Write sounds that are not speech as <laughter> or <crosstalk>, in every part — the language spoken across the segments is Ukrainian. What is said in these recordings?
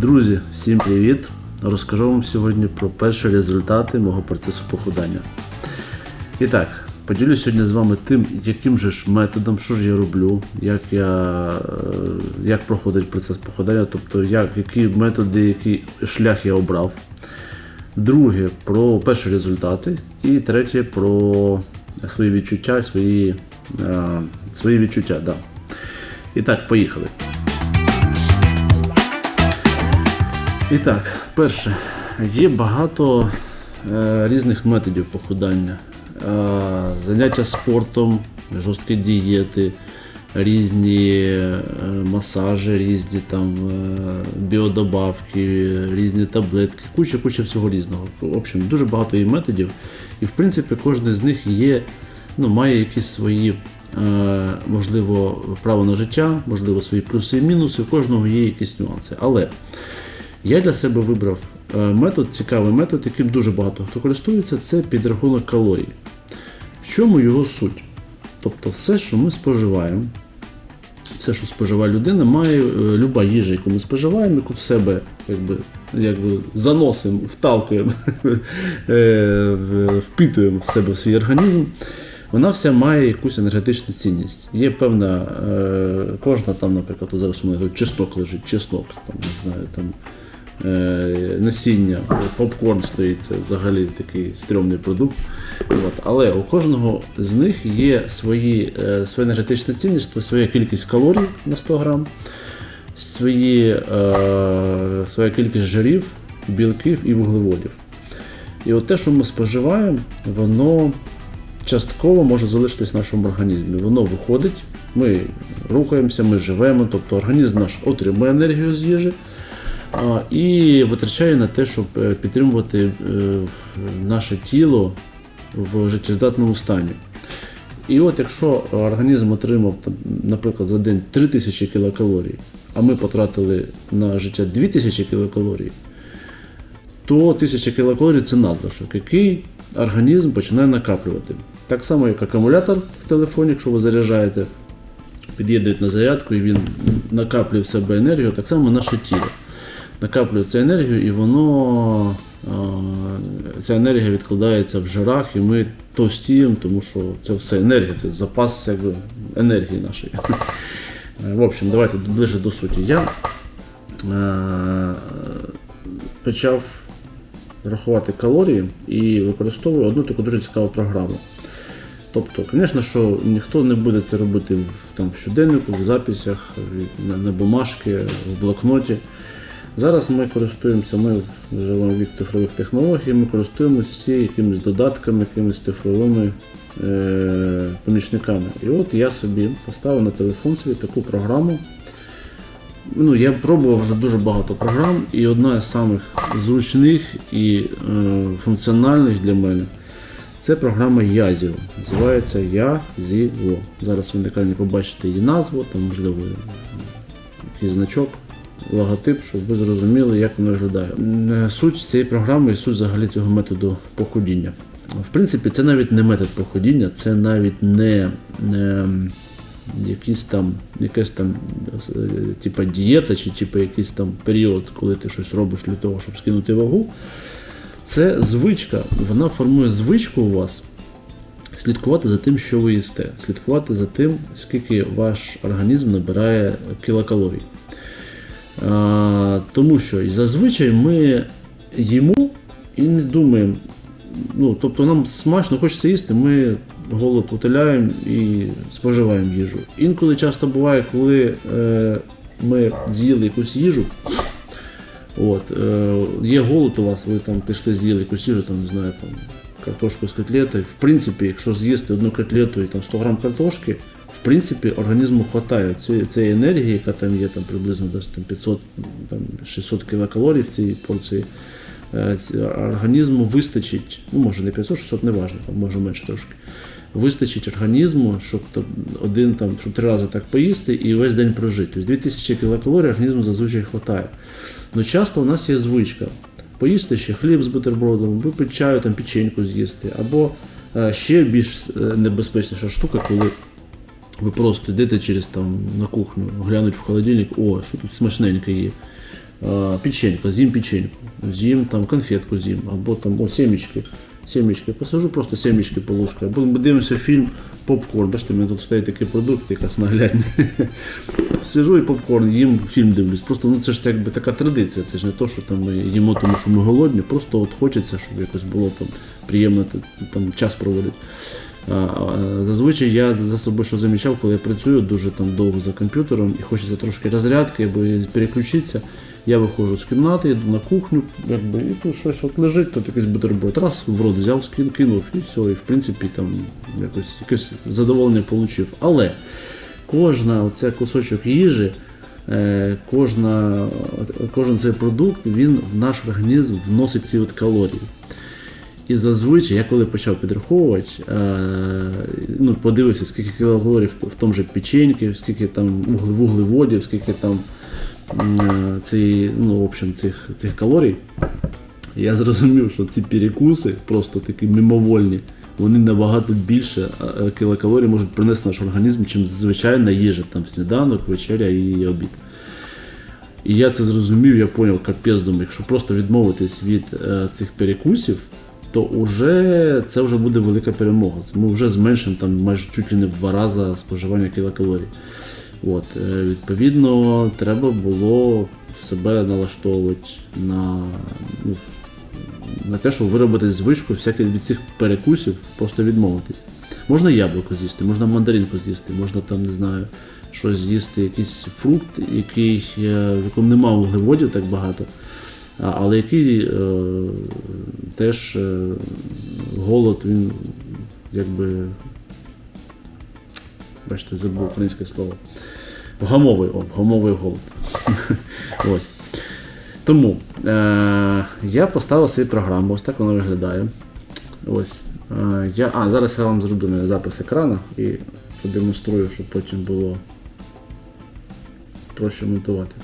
Друзі, всім привіт! Розкажу вам сьогодні про перші результати мого процесу похудання. І так, поділюсь сьогодні з вами тим, яким же ж методом, що ж я роблю, як, я, е, як проходить процес похудання, тобто як, які методи, який шлях я обрав. Друге про перші результати. І третє про свої відчуття, свої, е, свої відчуття. Да. І так, поїхали. І так, перше, є багато е, різних методів похудання. Е, заняття спортом, жорсткі дієти, різні е, масажі, різні там е, біодобавки, різні таблетки, куча куча всього різного. В общем, дуже багато є методів, і в принципі кожен з них є, ну, має якісь свої. е, Можливо, право на життя, можливо, свої плюси і мінуси, у кожного є якісь нюанси. Але я для себе вибрав е, метод, цікавий метод, яким дуже багато хто користується, це підрахунок калорій. В чому його суть? Тобто, все, що ми споживаємо, все, що споживає людина, має е, люба їжа, яку ми споживаємо, яку в себе якби, якби заносимо, вталкуємо, <laughs> е, впитуємо в себе в свій організм. Вона вся має якусь енергетичну цінність. Є певна, е, кожна там, наприклад, зараз у мене чеснок лежить, чеснок, там, не знаю, там, насіння, попкорн стоїть, взагалі такий стрьомний продукт. От. Але у кожного з них є свої, е, своя енергетична цінність, своя кількість калорій на 100 грам, свої, е, своя кількість жирів, білків і вуглеводів. І от те, що ми споживаємо, воно частково може залишитись в нашому організмі. Воно виходить, ми рухаємося, ми живемо, тобто організм наш отримує енергію з їжі і витрачає на те, щоб е, підтримувати е, наше тіло в життєздатному стані. І от якщо організм отримав, наприклад, за день 3000 кілокалорій, а ми потратили на життя 2000 кілокалорій, то 1000 кілокалорій це надлишок, який організм починає накаплювати. Так само, як акумулятор в телефоні, якщо ви заряджаєте, під'єднують на зарядку і він накаплює в себе енергію, так само наше тіло накаплює цю енергію, і воно ця енергія відкладається в жирах, і ми товстіємо, тому що це все енергія, це запас якби, енергії нашої. Е, В общем, давайте ближче до суті. Я е, почав рахувати калорії і використовую одну таку дуже цікаву програму. Тобто, звісно, що ніхто не буде це робити в, там, в щоденнику, в записях, на, на бумажки, в блокноті. Зараз ми користуємося, ми живемо в вік цифрових технологій, ми користуємося всі якимись додатками, якимись цифровими е, помічниками. І от я собі поставив на телефон свій таку програму. Ну, я пробував вже дуже багато програм, і одна з самих зручних і е, функціональних для мене це програма Язіо. Називається Язіо. Зараз ви екрані побачите її назву, там можливо якийсь значок, логотип, щоб ви зрозуміли, як воно виглядає. М, Суть цієї програми і суть взагалі цього методу похудіння. В принципі, це навіть не метод похудіння, це навіть не, не якийсь там, якась там е, типа дієта, чи типа якийсь там період, коли ти щось робиш для того, щоб скинути вагу. Це звичка, вона формує звичку у вас слідкувати за тим, що ви їсте, слідкувати за тим, скільки ваш організм набирає кілокалорій. А, тому що зазвичай ми їмо і не думаємо. Ну, тобто нам смачно хочеться їсти, ми голод утоляємо і споживаємо їжу. Інколи часто буває, коли е, ми з'їли якусь їжу, От, е, є голод у вас, ви там пішли з'їли якусь їжу, там, не знаю, там, картошку з котлетою. В принципі, якщо з'їсти одну котлету і там 100 грам картошки, в принципі, організму вистачає цієї, цієї енергії, яка там є там, приблизно десь, там, 500 там, 600 кілокалорій в цій порції. Е, Організму вистачить, ну може не 500-600, не важливо, може менше трошки. Вистачить організму, щоб там, один там, щоб три рази так поїсти і весь день прожити. Тобто 2000 кілокалорій організму зазвичай вистачає. Ну часто у нас є звичка поїсти ще хліб з бутербродом, випити чаю, там печеньку з'їсти, або е, ще більш е, небезпечніша штука, коли ви просто йдете через там на кухню, глянуть в холодильник, о, що тут смачненьке є. печеньку, з'їм печеньку, з'їм там конфетку з'їм, або там о, семечки. Семечки, посажу просто семечки полускаю. Або дивимося фільм попкорн. Бачите, у мене тут стоїть такий продукт, якраз наглядний. <laughs> Сижу і попкорн, їм фільм дивлюсь. Просто ну це ж якби така традиція. Це ж не то, що там ми їмо, тому що ми голодні. Просто от хочеться, щоб якось було там приємно там час проводити. Зазвичай я за собою що замічав, коли я працюю дуже там довго за комп'ютером і хочеться трошки розрядки або переключитися. Я виходжу з кімнати, йду на кухню, якби, і тут щось от лежить, тут якийсь бутерброд. Раз в рот взяв, кинув, і все, і в принципі там якось, якесь задоволення отримав. Але кожна оця кусочок їжі, е, кожна, кожен цей продукт, він в наш організм вносить ці от калорії. І зазвичай, я коли почав підраховувати, е, ну, подивився, скільки кілокалорій в, тому же печеньки, скільки там вуглеводів, скільки там е, ці, ну, в общем, цих, цих калорій, я зрозумів, що ці перекуси просто такі мимовольні, вони набагато більше е, кілокалорій можуть принести наш організм, чим звичайна їжа, там сніданок, вечеря і обід. І я це зрозумів, я зрозумів, капець, думаю, якщо просто відмовитись від е, цих перекусів, то уже це вже буде велика перемога. Ми вже зменшимо там майже чуть ли не в два рази споживання кілокалорій. От, е, відповідно, треба було себе налаштовувати на, ну, на те, щоб виробити звичку всяке від цих перекусів, просто відмовитись. Можна яблуко з'їсти, можна мандаринку з'їсти, можна там, не знаю, щось з'їсти, якийсь фрукт, який, е, в якому немає вуглеводів так багато, але який е, теж е, голод, він якби. Бачите, забув українське слово. Вгамовий, о, вгамовий голод. <laughs> Ось. Тому е, я поставив свою програму, ось так вона виглядає. Ось. Е, я, а, зараз я вам зроблю запис екрану і продемонструю, щоб потім було проще монтувати.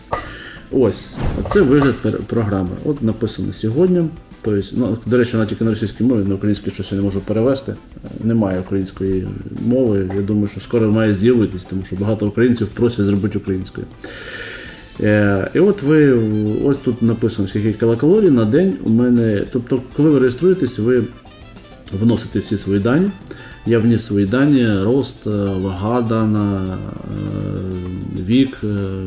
Ось, це вигляд програми. От написано сьогодні. Тобто, ну, до речі, вона тільки на російській мові, на українській щось я не можу перевести. Немає української мови. Я думаю, що скоро має з'явитись, тому що багато українців просять зробити українською. Е, і от ви ось тут написано, скільки кілокалорій на день у мене. Тобто, коли ви реєструєтесь, ви вносите всі свої дані. Я вніс свої дані, рост, е, вага дана, е, вік, е,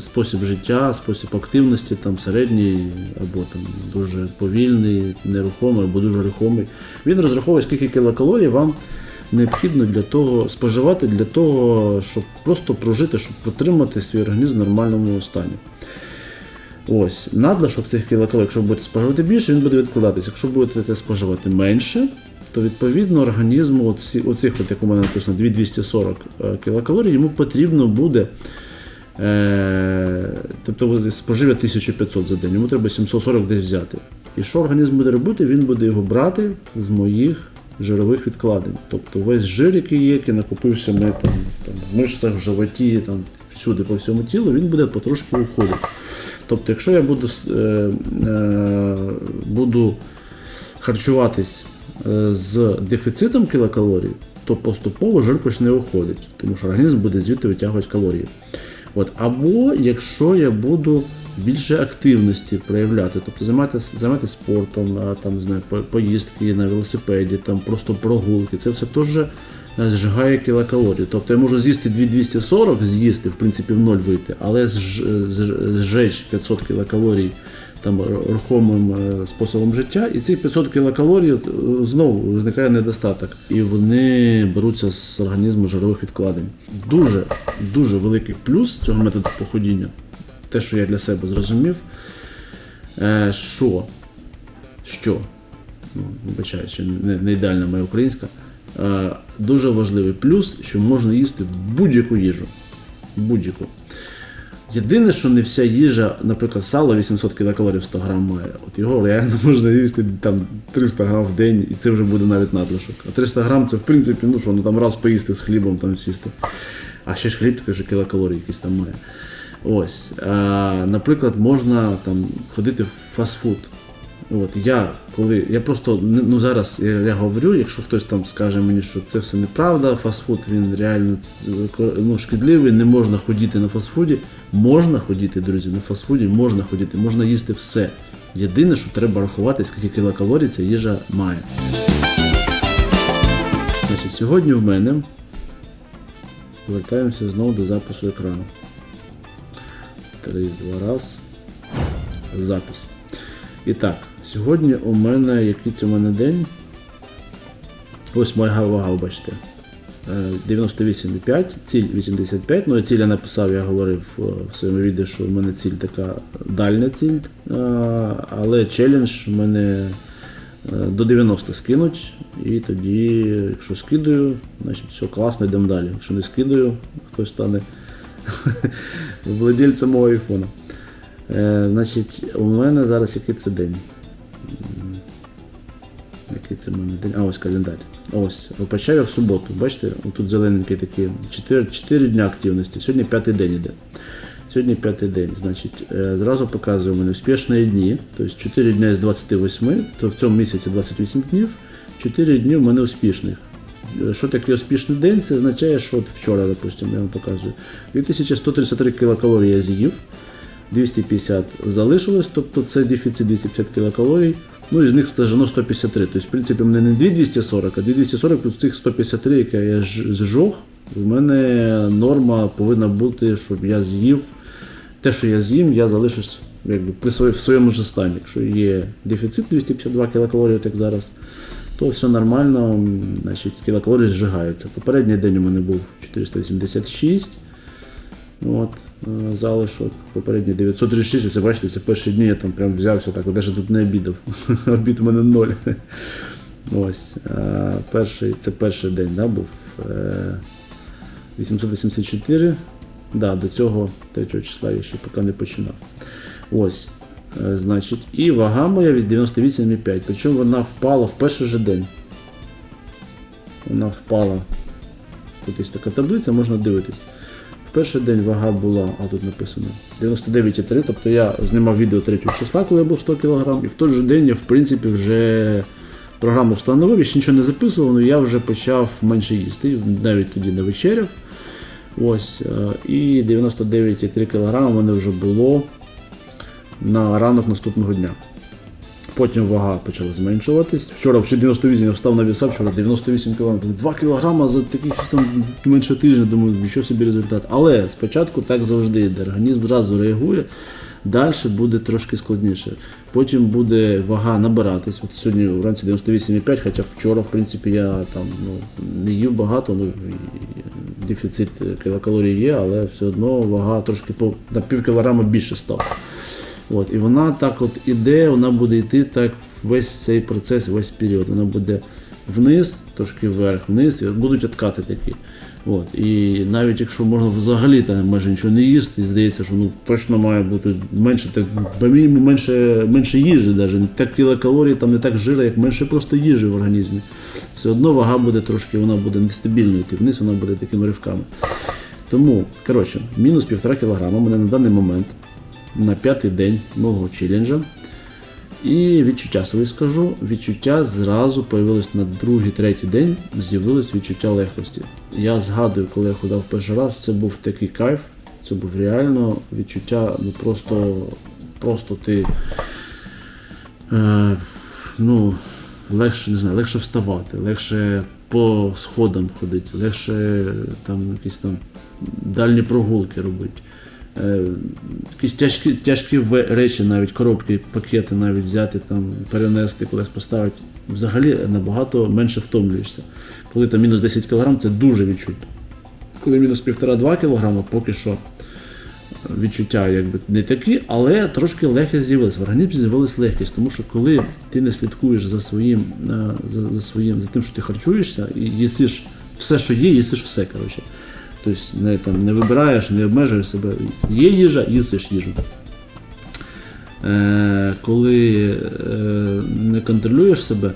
спосіб життя, спосіб активності, там середній або там дуже повільний, нерухомий або дуже рухомий. Він розраховує, скільки кілокалорій вам необхідно для того споживати для того, щоб просто прожити, щоб протримати свій організм в нормальному стані. Ось, надлишок цих кілокалорій, якщо ви будете споживати більше, він буде відкладатися. Якщо будете споживати менше, то відповідно організму, оці, оцих, от, як у мене написано, 2240 е, кілокалорій, йому потрібно буде. Е, тобто ви споживе 1500 за день, йому треба 740 десь взяти. І що організм буде робити? Він буде його брати з моїх жирових відкладень. Тобто весь жир, який є, який накопився в там, там, в мишцях, в животі, там, всюди по всьому тілу, він буде потрошки уходити. Тобто, якщо я буду, е, е, буду харчуватись е, з дефіцитом кілокалорій, то поступово жир почне уходити, тому що організм буде звідти витягувати калорії. От, або якщо я буду більше активності проявляти, тобто займатися, займатися спортом, там, не знаю, поїздки на велосипеді, там, просто прогулки, це все теж зжигає кілокалорії. Тобто я можу з'їсти 2240, з'їсти, в принципі, в ноль вийти, але зж- зж- зжечь 500 кілокалорій там рухомим е, способом життя, і ці 500 кілокалорій е, знову виникає недостаток, і вони беруться з організму жирових відкладень. Дуже дуже великий плюс цього методу походіння, те, що я для себе зрозумів, е, що, що ну, вибачаю, що не, не ідеальна моя українська. Е, дуже важливий плюс, що можна їсти будь-яку їжу. Будь-яку. Єдине, що не вся їжа, наприклад, сало 800 кілокалорій в 100 грам має. От його реально <laughs> можна їсти там 300 грам в день, і це вже буде навіть надлишок. А 300 грам це в принципі, ну що, ну там раз поїсти з хлібом там сісти. А ще ж хліб такий же кілокалорій якийсь там має. Ось. А, наприклад, можна там ходити в фастфуд. От я коли я просто ну зараз я, я говорю, якщо хтось там скаже мені, що це все неправда, фастфуд він реально ну, шкідливий, не можна ходити на фастфуді. Можна ходити, друзі, на фастфуді можна ходити, можна їсти все. Єдине, що треба рахувати, скільки кілокалорій ця їжа має. Значить, сьогодні в мене повертаємося знову до запису екрану. Три, два раз. Запис. І так, сьогодні у мене який це у мене день? Ось моя вага, бачите. Е, 98,5, ціль 85. Ну, ціль я написав, я говорив е, в своєму відео, що в мене ціль така дальня ціль. Е, Але челендж в мене е, до 90 скинуть. І тоді, якщо скидаю, значить все класно, йдемо далі. Якщо не скидаю, хтось стане <laughs> владельцем мого айфона. Е, значить, у мене зараз який це день? Який це мене день? А, ось календар. Ось, я в суботу. Бачите, тут зелененький такі 4, 4 дня активності. Сьогодні п'ятий день іде. Сьогодні п'ятий день. Значить, е, зразу показую у мене успішні дні. Тобто 4 дня з 28, то в цьому місяці 28 днів, 4 дні в мене успішних. Е, Що таке успішний день? Це означає, що от вчора, допустимо, я вам показую. 2133 кілокалорії я з'їв. 250 залишилось, тобто це дефіцит 250 кілокалорій. Ну, із них стажено 153. Тобто, в принципі, в мене не 2240, а 2240 плюс цих 153, яке я зжог, в мене норма повинна бути, щоб я з'їв. Те, що я з'їм, я залишусь якби, при своє- в своєму ж стані. Якщо є дефіцит 252 кілокалорії, як зараз, то все нормально, значить, кілокалорії зжигаються. Попередній день у мене був 486. От, залишок, попередній 936, це бачите, це перші дні я там прям взявся так, навіть тут не обідав. <laughs> Обід у мене ноль. Ось. е, Перший, це перший день да, був. Е, 884. Да, до цього 3 числа я ще поки не починав. Ось. е, Значить, і вага моя від 98,5. Причому вона впала в перший же день. Вона впала. Тут є така таблиця, можна дивитись. Перший день вага була, а тут написано 99,3, тобто я знімав відео 3 числа, коли я був 100 кг, і в той же день я в принципі вже програму встановив, я ще нічого не записував, але я вже почав менше їсти, навіть тоді не вечеряв. Ось, е, і 99,3 кг у мене вже було на ранок наступного дня. Потім вага почала зменшуватись. Вчора ще 98, я встав на віса, вчора 98 кг. 2 кг за таких там менше тижня, думаю, що собі результат. Але спочатку так завжди йде. Організм зразу реагує, далі буде трошки складніше. Потім буде вага набиратись. От сьогодні вранці 98,5, хоча вчора, в принципі, я там ну, не їв багато, ну, дефіцит кілокалорій є, але все одно вага трошки по на пів кілограма більше став. От, і вона так от іде, вона буде йти так весь цей процес, весь період. Вона буде вниз, трошки вверх, вниз, і будуть откати такі. От, і навіть якщо можна взагалі там майже нічого не їсти, і здається, що ну точно має бути менше, так менше, менше їжі, навіть не так кілокалорій, там не так жира, як менше просто їжі в організмі. Все одно вага буде трошки, вона буде нестабільно йти вниз, вона буде такими ривками. Тому, коротше, мінус півтора кілограма мене на даний момент на п'ятий день мого челенджа. І відчуття собі скажу. Відчуття зразу появилось на другий, третій день, з'явилось відчуття легкості. Я згадую, коли я ходив перший раз, це був такий кайф, це був реально відчуття, ну просто, просто ти. Е, ну, легше, не знаю, легше вставати, легше по сходам ходити, легше там якісь там дальні прогулки робити. Е, якісь тяжкі, тяжкі речі, навіть коробки, пакети навіть взяти, там, перенести, кудись поставити. Взагалі набагато менше втомлюєшся. Коли там мінус 10 кг, це дуже відчутно. Коли мінус 1,5-2 кг, поки що відчуття якби не такі, але трошки легкість з'явилася. В організмі з'явилася легкість, тому що коли ти не слідкуєш за своїм, е, за, за своїм, за тим, що ти харчуєшся, і їсиш все, що є, їсиш все. коротше. Тобто не, там, не вибираєш, не обмежуєш себе. Є їжа, їсиш їжу. Е, коли е, не контролюєш себе,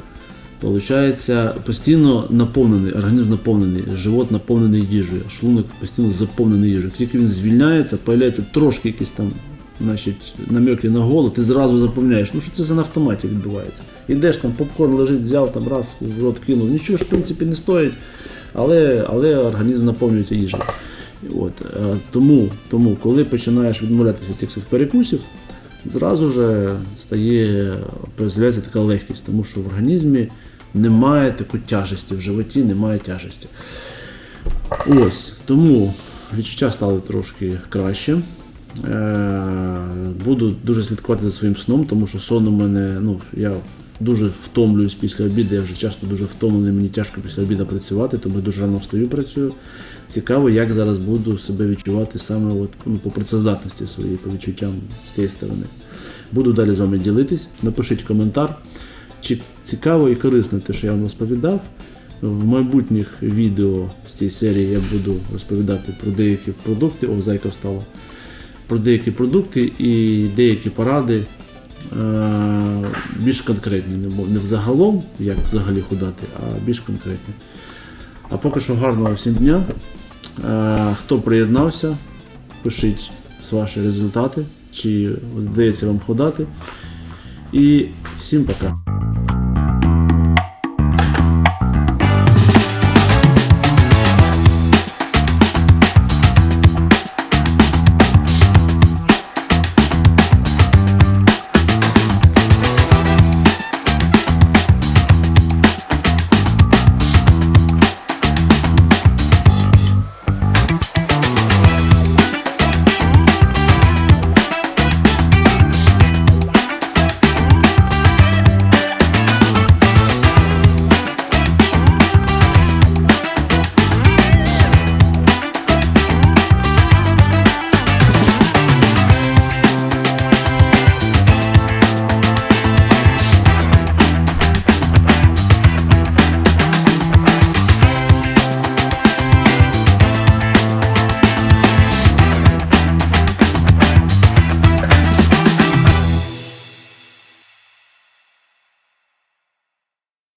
виходить постійно наповнений, організм наповнений, живот наповнений їжею, шлунок постійно заповнений їжею. Тільки він звільняється, з'являється трошки якийсь там значить, намеки на голод, ти зразу заповняєш. Ну що це за на автоматі відбувається? Ідеш там, попкорн лежить, взяв там раз, в рот кинув. Нічого ж в принципі не стоїть, але, але організм наповнюється їжею. От, е, тому, тому, коли починаєш відмовлятися від цих перекусів, зразу ж стає з'являється така легкість, тому що в організмі немає такої тяжесті, в животі немає тяжесті. Ось, тому відчуття стали трошки краще. Е, Буду дуже слідкувати за своїм сном, тому що сон у мене, ну, я дуже втомлююсь після обіду, я вже часто дуже втомлений, мені тяжко після обіду працювати, тому я дуже рано встаю працюю. Цікаво, як зараз буду себе відчувати саме от, ну, по працездатності своїй, по відчуттям з цієї сторони. Буду далі з вами ділитись. Напишіть коментар, чи цікаво і корисно те, що я вам розповідав. В майбутніх відео з цієї серії я буду розповідати про деякі продукти. О, зайка встала. Про деякі продукти і деякі поради більш конкретні. Не взагалом, як взагалі худати, а більш конкретні. А поки що гарного всім дня. Е, Хто приєднався, пишіть ваші результати, чи вдається вам ходати. І всім пока.